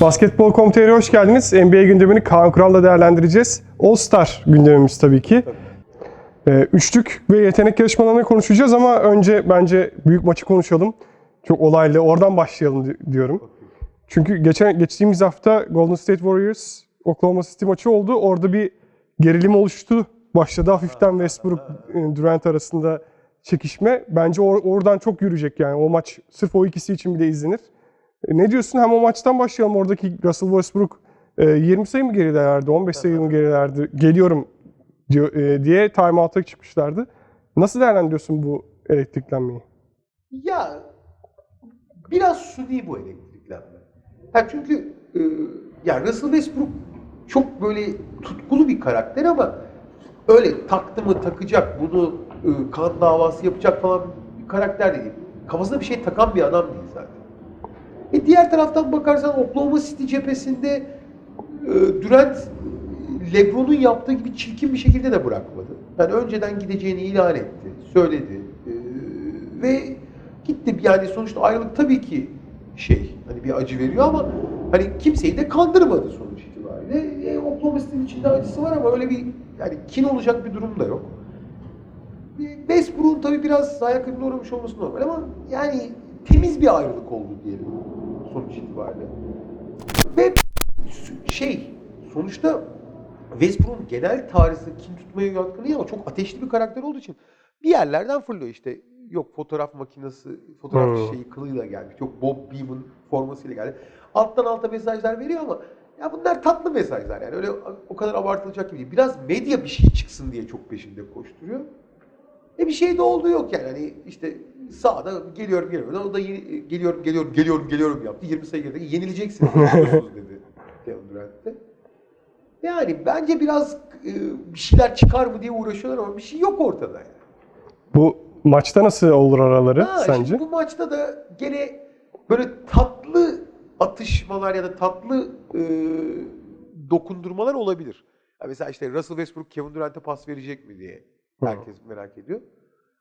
Basketbol.com.tr'ye hoş geldiniz. NBA gündemini Kaan Kural'la değerlendireceğiz. All Star gündemimiz tabii ki. Ee, üçlük ve yetenek yarışmalarını konuşacağız ama önce bence büyük maçı konuşalım. Çok olaylı. Oradan başlayalım di- diyorum. Çünkü geçen geçtiğimiz hafta Golden State Warriors Oklahoma City maçı oldu. Orada bir gerilim oluştu. Başladı hafiften Westbrook e, Durant arasında çekişme. Bence or- oradan çok yürüyecek yani. O maç sırf o ikisi için bile izlenir. E, Ne diyorsun? Hem o maçtan başlayalım. Oradaki Russell Westbrook e, 20 sayı mı gerilerdi, 15 sayı mı gerilerdi? Geliyorum diyor, e, diye timeout'a çıkmışlardı. Nasıl değerlendiriyorsun bu elektriklenmeyi? Ya biraz suni bu elektriklenme. Ha çünkü e, ya Russell Westbrook çok böyle tutkulu bir karakter ama öyle taktı mı takacak bunu e, kan davası yapacak falan bir karakter değil. Kafasına bir şey takan bir adam değil zaten. E diğer taraftan bakarsan Oklahoma City cephesinde e, Durant LeBron'un yaptığı gibi çirkin bir şekilde de bırakmadı. Yani önceden gideceğini ilan etti, söyledi E, ve gitti. Yani sonuçta ayrılık tabii ki şey hani bir acı veriyor ama hani kimseyi de kandırmadı sonuç itibariyle. E, Oklahoma City'nin içinde acısı var ama öyle bir yani kin olacak bir durum da yok. E, Westbrook'un tabii biraz ayak uğramış olması normal ama yani temiz bir ayrılık oldu diyelim sonuç itibariyle. Ve şey sonuçta Westbrook'un genel tarzı kin tutmaya yatkın değil ama çok ateşli bir karakter olduğu için bir yerlerden fırlıyor işte. Yok fotoğraf makinesi, fotoğraf Hmm. şeyi kılıyla gelmiş. Yok Bob Beam'in formasıyla geldi. Alttan alta mesajlar veriyor ama ya bunlar tatlı mesajlar yani. Öyle o kadar abartılacak gibi değil. Biraz medya bir şey çıksın diye çok peşinde koşturuyor. E bir şey de olduğu yok yani. Hani işte sağda geliyorum geliyorum. O da yeni, geliyorum geliyorum geliyorum geliyorum yaptı. 20 sayı girdi. Yenileceksiniz dedi Kevin Durant'te. Yani bence biraz e, bir şeyler çıkar mı diye uğraşıyorlar ama bir şey yok ortada yani. Bu maçta nasıl olur araları Ha, sence? Bu maçta da gene böyle tatlı atışmalar ya da tatlı e, dokundurmalar olabilir. Ya mesela işte Russell Westbrook Kevin Durant'e pas verecek mi diye herkes merak ediyor.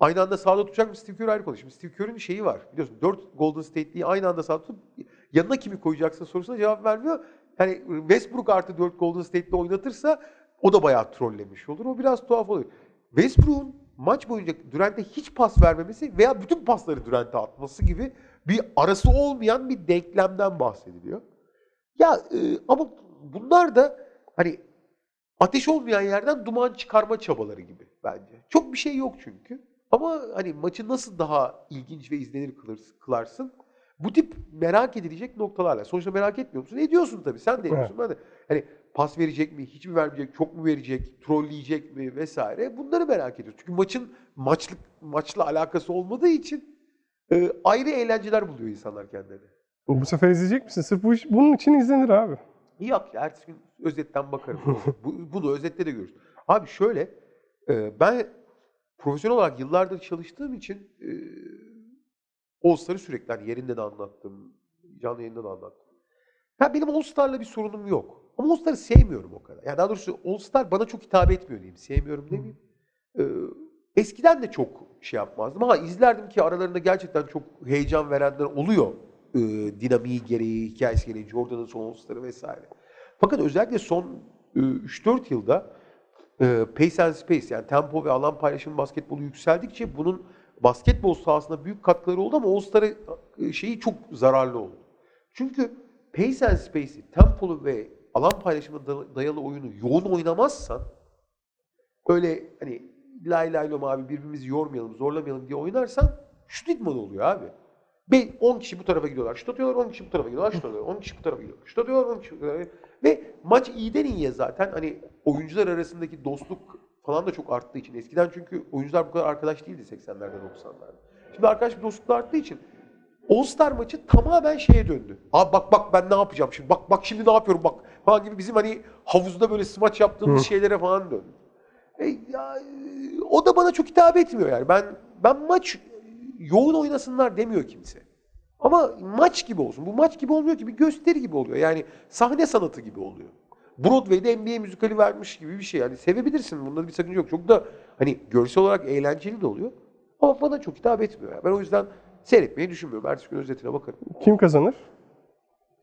Aynı anda sahada tutacak mı Steve Kerr ayrı konu. Şimdi Steve Kerr'ün şeyi var. Biliyorsun 4 Golden State'liyi aynı anda sahada tutup yanına kimi koyacaksın sorusuna cevap vermiyor. Yani Westbrook artı 4 Golden State'de oynatırsa o da bayağı trollemiş olur. O biraz tuhaf oluyor. Westbrook'un maç boyunca Durant'e hiç pas vermemesi veya bütün pasları Durant'e atması gibi bir arası olmayan bir denklemden bahsediliyor. Ya e, ama bunlar da hani ateş olmayan yerden duman çıkarma çabaları gibi bence. Çok bir şey yok çünkü. Ama hani maçı nasıl daha ilginç ve izlenir kılarsın, bu tip merak edilecek noktalarla. Sonuçta merak etmiyor musun? Ediyorsun tabii. Sen de ediyorsun. Ben de. Hani pas verecek mi? Hiç mi vermeyecek? Çok mu verecek? Trolleyecek mi? Vesaire. Bunları merak ediyoruz. Çünkü maçın maçlık maçla alakası olmadığı için e, ayrı eğlenceler buluyor insanlar kendilerine. Bu sefer izleyecek misin? Sırf bu iş, bunun için izlenir abi. Yok ya ertesi gün özetten bakarım. bu, bunu özette de görürüz. Abi şöyle ben profesyonel olarak yıllardır çalıştığım için e, All-Star'ı sürekli hani yerinde de anlattım, canlı yayında da anlattım. Ha, benim All-Star'la bir sorunum yok. Ama All-Star'ı sevmiyorum o kadar. Yani daha doğrusu All-Star bana çok hitap etmiyor diyeyim. Sevmiyorum demeyeyim. Ee, eskiden de çok şey yapmazdım ama izlerdim ki aralarında gerçekten çok heyecan verenler oluyor. Ee, dinamiği gereği, hikayesi gereği, Jordan'ın son All-Star'ı vesaire. Fakat özellikle son e, 3-4 yılda e, pace and space yani tempo ve alan paylaşımı basketbolu yükseldikçe bunun basketbol sahasında büyük katkıları oldu ama All-Star'ı e, şeyi çok zararlı oldu. Çünkü pace and space'i, tempolu ve alan paylaşımına da- dayalı oyunu yoğun oynamazsan öyle hani lay lay lom abi birbirimizi yormayalım, zorlamayalım diye oynarsan şut idmanı oluyor abi. Be 10 kişi bu tarafa gidiyorlar, şut atıyorlar, 10 kişi bu tarafa gidiyorlar, şut atıyorlar, 10 kişi bu tarafa gidiyorlar, şut atıyorlar, 10 kişi bu tarafa gidiyorlar. Ve maç iyiden iyiye zaten hani oyuncular arasındaki dostluk falan da çok arttığı için. Eskiden çünkü oyuncular bu kadar arkadaş değildi 80'lerde 90'larda. Şimdi arkadaş bir dostluk da arttığı için All-Star maçı tamamen şeye döndü. Abi bak bak ben ne yapacağım şimdi. Bak bak şimdi ne yapıyorum bak falan gibi bizim hani havuzda böyle smaç yaptığımız şeylere falan döndü. E, ya, o da bana çok hitap etmiyor yani. Ben ben maç yoğun oynasınlar demiyor kimse. Ama maç gibi olsun. Bu maç gibi olmuyor ki bir gösteri gibi oluyor. Yani sahne sanatı gibi oluyor. Broadway'de NBA müzikali vermiş gibi bir şey. Yani sevebilirsin. Bunda bir sakınca yok. Çok da hani görsel olarak eğlenceli de oluyor. Ama bana çok hitap etmiyor. Yani. Ben o yüzden seyretmeyi düşünmüyorum. Ertesi gün özetine bakarım. Kim kazanır?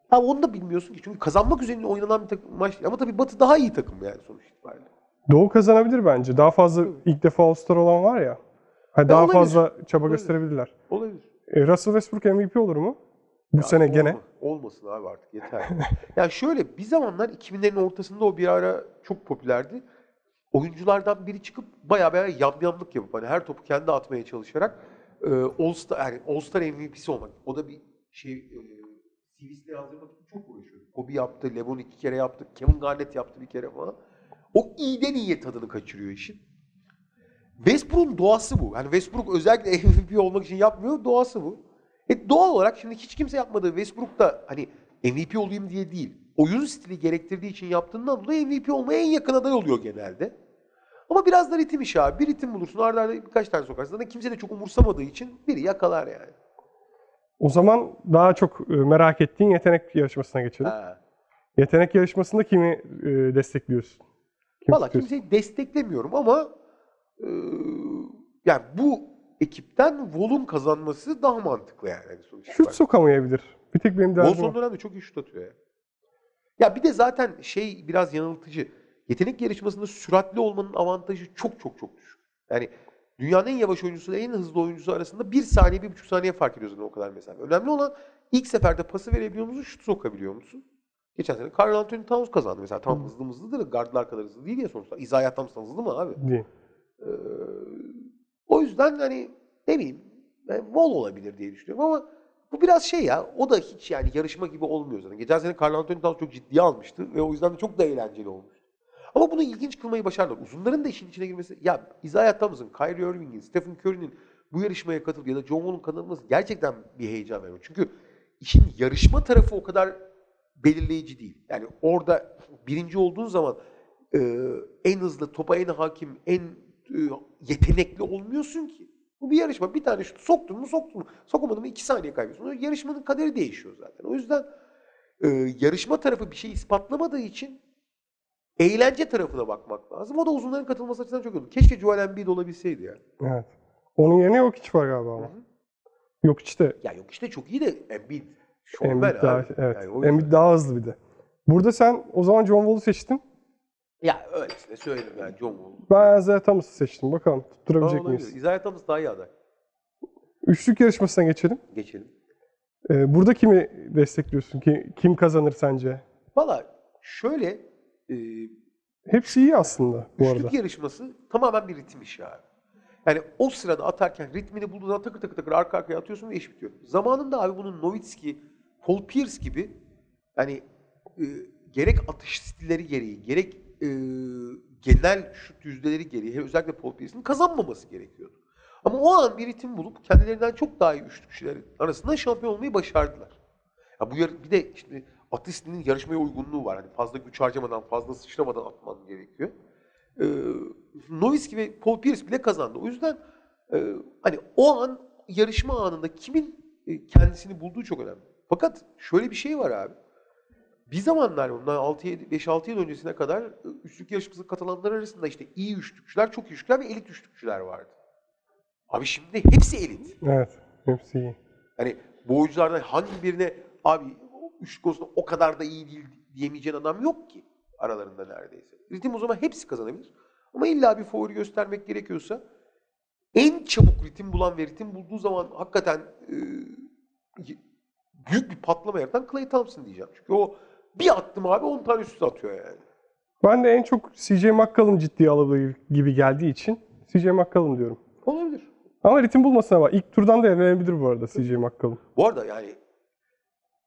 Ha onu da bilmiyorsun ki. Çünkü kazanmak üzerine oynanan bir takım maç değil. Ama tabii Batı daha iyi takım yani sonuç itibariyle. Doğu kazanabilir bence. Daha fazla ilk defa All-Star olan var ya. Ha, daha olabilir. fazla çaba Olabilir. gösterebilirler. Olabilir. E, Russell Westbrook MVP olur mu? Bu sene olma- gene. Olmasın abi artık yeter. ya şöyle bir zamanlar 2000'lerin ortasında o bir ara çok popülerdi. Oyunculardan biri çıkıp bayağı bayağı yamyamlık yapıp hani her topu kendi atmaya çalışarak e, All Star yani All Star MVP'si olmak. O da bir şey e, CV'sine yazdırmak için çok uğraşıyordu. Kobe yaptı, LeBron iki kere yaptı, Kevin Garnett yaptı bir kere falan. O iyiden iyiye tadını kaçırıyor işin. Westbrook'un doğası bu. Yani Westbrook özellikle MVP olmak için yapmıyor, doğası bu. E doğal olarak şimdi hiç kimse yapmadığı Westbrook da hani MVP olayım diye değil. Oyun stili gerektirdiği için yaptığından dolayı MVP olmaya en yakın aday oluyor genelde. Ama biraz da ritim işi abi. Bir ritim bulursun arda arda birkaç tane sokarsın. Zaten kimse de çok umursamadığı için biri yakalar yani. O zaman daha çok e, merak ettiğin yetenek yarışmasına geçelim. Ha. Yetenek yarışmasında kimi e, destekliyorsun? Kimi Valla kimseyi desteklemiyorum ama e, yani bu ekipten Vol'un kazanması daha mantıklı yani. Hani sonuç Şut itibariyle. sokamayabilir. Bir tek benim Vol derdim son o. dönemde çok iyi şut atıyor ya. Ya bir de zaten şey biraz yanıltıcı. Yetenek yarışmasında süratli olmanın avantajı çok çok çok düşük. Yani dünyanın en yavaş oyuncusu en hızlı oyuncusu arasında bir saniye, bir buçuk saniye fark ediyor zaten o kadar mesafe. Önemli olan ilk seferde pası verebiliyor musun, şut sokabiliyor musun? Geçen sene Carl Anthony Towns kazandı mesela. Tam hızlı hızlıdır gardlar kadar hızlı değil ya sonuçta. Isaiah Thomas'tan hızlı mı abi? Değil. Ee, o yüzden hani ne bileyim yani olabilir diye düşünüyorum ama bu biraz şey ya o da hiç yani yarışma gibi olmuyor zaten. Geçen sene Carl Anthony Towns çok ciddiye almıştı ve o yüzden de çok da eğlenceli olmuştu. Ama bunu ilginç kılmayı başardılar. Uzunların da işin içine girmesi ya Isaiah Thomas'ın, Kyrie Irving'in, Stephen Curry'nin bu yarışmaya katılıp ya da John Wall'un katılması gerçekten bir heyecan veriyor. Çünkü işin yarışma tarafı o kadar belirleyici değil. Yani orada birinci olduğun zaman e, en hızlı, topa en hakim, en yetenekli olmuyorsun ki. Bu bir yarışma. Bir tane şut soktun mu soktun mu. Sokamadın mı iki saniye kaybediyorsun. Yarışmanın kaderi değişiyor zaten. O yüzden e, yarışma tarafı bir şey ispatlamadığı için eğlence tarafına bakmak lazım. O da uzunların katılması açısından çok önemli. Keşke Joel Embiid olabilseydi ya. Evet. Onun yerine yok hiç var galiba ama. Yok işte Ya yok işte çok iyi de Embiid. Şovmen Embiid daha, abi. evet. Yani Embiid daha hızlı bir de. Burada sen o zaman John Wall'u seçtin. Ya öylesine söyledim yani John Wall. Ben Isaiah Thomas'ı seçtim. Bakalım Aa, tutturabilecek olabilir. miyiz? Isaiah Thomas daha iyi aday. Üçlük yarışmasına geçelim. Geçelim. Ee, burada kimi destekliyorsun? Ki, kim kazanır sence? Valla şöyle e, Hepsi iyi aslında bu üçlük arada. yarışması tamamen bir ritim işi abi. Yani o sırada atarken ritmini bulduğun zaman takır takır takır arka arkaya atıyorsun ve iş bitiyor. Zamanında abi bunun Nowitzki, Paul Pierce gibi yani e, gerek atış stilleri gereği, gerek e, genel şut yüzdeleri gereği özellikle Pierce'in kazanmaması gerekiyordu. Ama o an bir ritim bulup kendilerinden çok daha iyi üçlükçülerin arasında şampiyon olmayı başardılar. Ya bu bir de işte atış stilinin yarışmaya uygunluğu var. Hani fazla güç harcamadan, fazla sıçramadan atman gerekiyor. Ee, Nowitzki ve Paul Pierce bile kazandı. O yüzden e, hani o an yarışma anında kimin e, kendisini bulduğu çok önemli. Fakat şöyle bir şey var abi. Bir zamanlar bundan 5-6 yıl öncesine kadar e, üçlük yarışmasına katılanlar arasında işte iyi üçlükçüler, çok iyi üçlükçüler ve elit üçlükçüler vardı. Abi şimdi hepsi elit. Evet. Hepsi iyi. Hani bu oyunculardan hangi birine abi üçlük konusunda o kadar da iyi değil diyemeyeceğin adam yok ki aralarında neredeyse. Ritim o zaman hepsi kazanabilir. Ama illa bir favori göstermek gerekiyorsa en çabuk ritim bulan ve ritim bulduğu zaman hakikaten e, büyük bir patlama yaratan Klay Thompson diyeceğim. Çünkü o bir attım abi 10 tane üst atıyor yani. Ben de en çok CJ McCollum ciddiye alabilir gibi geldiği için CJ McCollum diyorum. Olabilir. Ama ritim bulmasına bak. İlk turdan da elenebilir bu arada CJ McCollum. Bu arada yani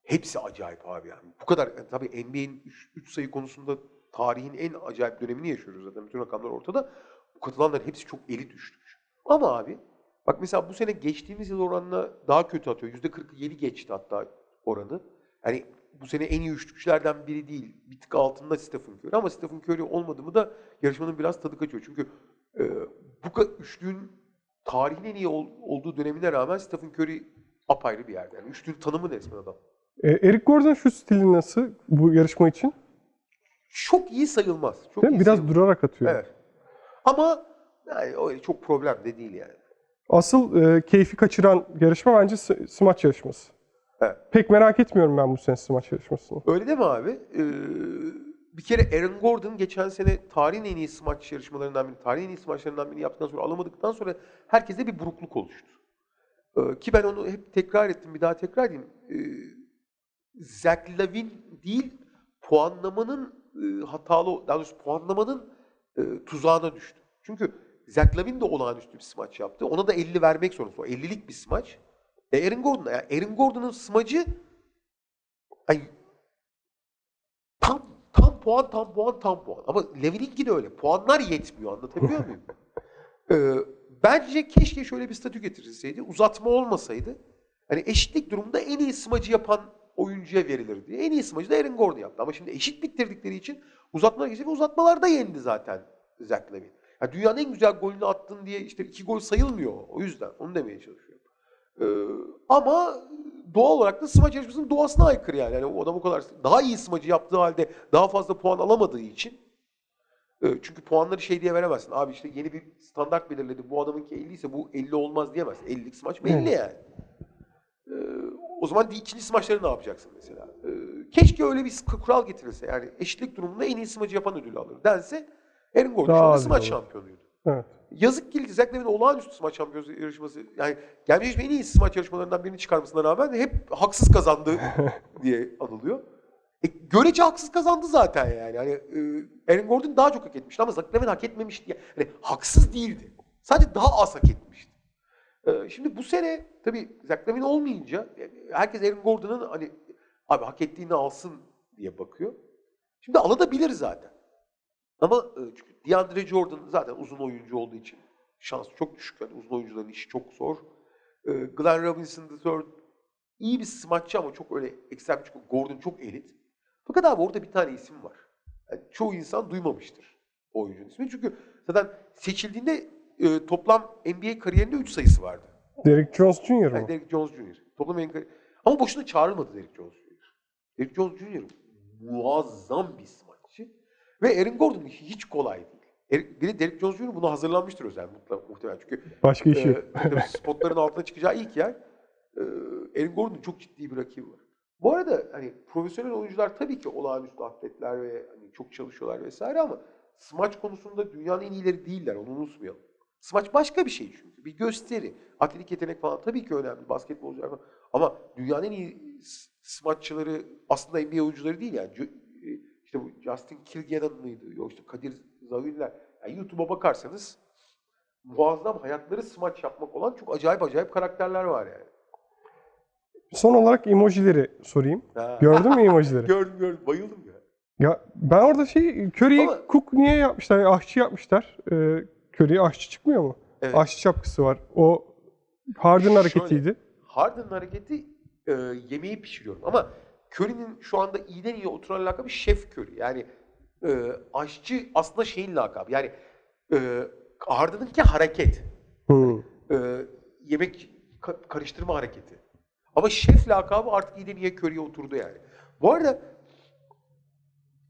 hepsi acayip abi yani. Bu kadar yani tabii NBA'in 3 sayı konusunda tarihin en acayip dönemini yaşıyoruz zaten. Bütün rakamlar ortada. Bu katılanların hepsi çok elit üçlükçü. Ama abi bak mesela bu sene geçtiğimiz yıl oranla daha kötü atıyor. %47 geçti hatta oranı. Yani bu sene en iyi üçlükçülerden biri değil. Bir tık altında Stephen Curry ama Stephen Curry olmadı mı da yarışmanın biraz tadı kaçıyor. Çünkü e, bu üçlüğün tarihin en iyi ol- olduğu dönemine rağmen Stephen Curry apayrı bir yerde. Yani üçlüğün tanımı resmen adam. E, Eric Gordon şu stili nasıl bu yarışma için? Çok iyi sayılmaz. Çok Değil mi? iyi Biraz sayılmaz. durarak atıyor. Evet. Ama yani öyle çok problem de değil yani. Asıl e, keyfi kaçıran yarışma bence smaç yarışması. Evet. Pek merak etmiyorum ben bu sene smaç yarışmasını. Öyle değil mi abi? Ee, bir kere Aaron Gordon geçen sene tarihin en iyi smaç yarışmalarından biri, tarihin en iyi smaçlarından birini yaptıktan sonra alamadıktan sonra herkeste bir burukluk oluştu. Ee, ki ben onu hep tekrar ettim, bir daha tekrar edeyim. Ee, Zach Lavin değil, puanlamanın e, hatalı, daha doğrusu puanlamanın e, tuzağına düştü. Çünkü Zach Lavin de olağanüstü bir smaç yaptı. Ona da 50 vermek zorunda. O 50'lik bir smaç. E Aaron Gordon, yani Aaron Gordon'un smacı ay, tam tam puan, tam puan, tam puan. Ama Levin'inki de öyle. Puanlar yetmiyor. Anlatabiliyor muyum? Ee, bence keşke şöyle bir statü getirilseydi. Uzatma olmasaydı. Hani eşitlik durumunda en iyi smacı yapan oyuncuya verilirdi. En iyi smacı da Aaron Gordon yaptı. Ama şimdi eşit bitirdikleri için uzatmalara geçti ve uzatmalarda yendi zaten Zach Lavin. Ya dünyanın en güzel golünü attın diye işte iki gol sayılmıyor. O yüzden onu demeye çalışıyorum. Ee, ama doğal olarak da smaç yarışmasının doğasına aykırı yani. yani. O adam o kadar daha iyi smacı yaptığı halde daha fazla puan alamadığı için e, çünkü puanları şey diye veremezsin. Abi işte yeni bir standart belirledi. Bu adamınki 50 ise bu 50 olmaz diyemezsin. 50'lik smaç belli Evet. yani. Ee, o zaman ikinci smaçları ne yapacaksın mesela? Ee, keşke öyle bir kural getirilse. Yani eşitlik durumunda en iyi smacı yapan ödülü alır dense Aaron Gordon smaç şampiyonuydu. Evet. Yazık ki Zach Levin'in olağanüstü smaç şampiyonu yarışması yani gelmiş en iyi smaç yarışmalarından birini çıkarmasına rağmen hep haksız kazandı diye anılıyor. E, görece haksız kazandı zaten yani. Hani e, Aaron Gordon daha çok hak etmişti ama Levin hak etmemişti. diye. Hani haksız değildi. Sadece daha az hak etmişti. E, şimdi bu sene tabii Levin olmayınca e, herkes Aaron Gordon'ın hani abi hak ettiğini alsın diye bakıyor. Şimdi alabilir zaten. Ama e, çünkü DeAndre Jordan zaten uzun oyuncu olduğu için şans çok düşük. Yani uzun oyuncuların işi çok zor. E, Glenn Robinson III iyi bir smaççı ama çok öyle ekstrem çünkü Gordon çok elit. Fakat abi orada bir tane isim var. Yani çoğu insan duymamıştır o oyuncunun ismini. Çünkü zaten seçildiğinde e, toplam NBA kariyerinde 3 sayısı vardı. Derek Jones Jr. Yani mı? Derrick Jones Jr. Toplam NBA Ama boşuna çağrılmadı Derrick Jones Jr. Derrick Jones Jr. muazzam bir smaççı. Ve Aaron Gordon hiç kolay değil. Er- Bir de Derrick Jones Jr. buna hazırlanmıştır özel muhtemelen. Çünkü Başka işi e, spotların altına çıkacağı ilk yer e, Aaron Gordon'un çok ciddi bir rakibi var. Bu arada hani profesyonel oyuncular tabii ki olağanüstü atletler ve hani çok çalışıyorlar vesaire ama smaç konusunda dünyanın en iyileri değiller onu unutmayalım. Smaç başka bir şey çünkü. Bir gösteri. Atletik yetenek falan tabii ki önemli. Basketbolcular falan. Ama dünyanın en iyi smaççıları aslında NBA oyuncuları değil yani. İşte bu Justin Kilgannon mıydı? Yok işte Kadir Zaviller. Yani YouTube'a bakarsanız muazzam hayatları smaç yapmak olan çok acayip acayip karakterler var yani. Son olarak emojileri sorayım. Ha. Gördün mü emojileri? Gördüm gördüm. Bayıldım ya. Ya ben orada şey Curry'i Ama- cook niye yapmışlar? Aşçı yapmışlar. Ee, Curry'e aşçı çıkmıyor mu? Evet. Aşçı şapkası var. O Şöyle. hareketiydi. Harden'ın hareketi e, yemeği pişiriyorum. Ama Curry'nin şu anda iyiden iyi oturan lakabı Şef Curry. Yani e, aşçı aslında şeyin lakabı. Yani e, Harden'ınki hareket. Hmm. E, yemek ka- karıştırma hareketi. Ama şef lakabı artık iyiden iyiye Curry'e oturdu yani. Bu arada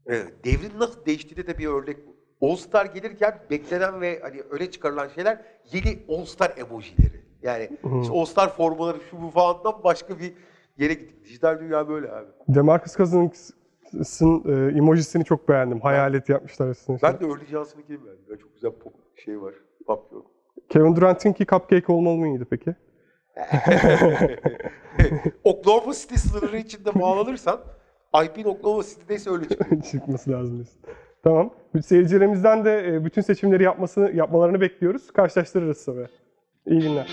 e, devrin nasıl değiştiği de bir örnek bu. All Star gelirken beklenen ve hani öne çıkarılan şeyler yeni All Star emojileri. Yani işte All Star formaları şu bu falandan başka bir yere gittik. Dijital dünya böyle abi. Demarcus Cousins'ın e, emojisini çok beğendim. Hayalet yapmışlar üstüne. Ben de Early Johnson'ınkini beğendim. Ya Çok güzel pop şey var. Papyon. Kevin Durant'inki cupcake olmalı mıydı peki? Oklahoma City sınırı içinde bağlanırsan IP'nin Oklahoma City'deyse öyle çıkıyor. Çıkması lazım. Tamam. Seyircilerimizden de e, bütün seçimleri yapmasını yapmalarını bekliyoruz. Karşılaştırırız tabii. İyi günler.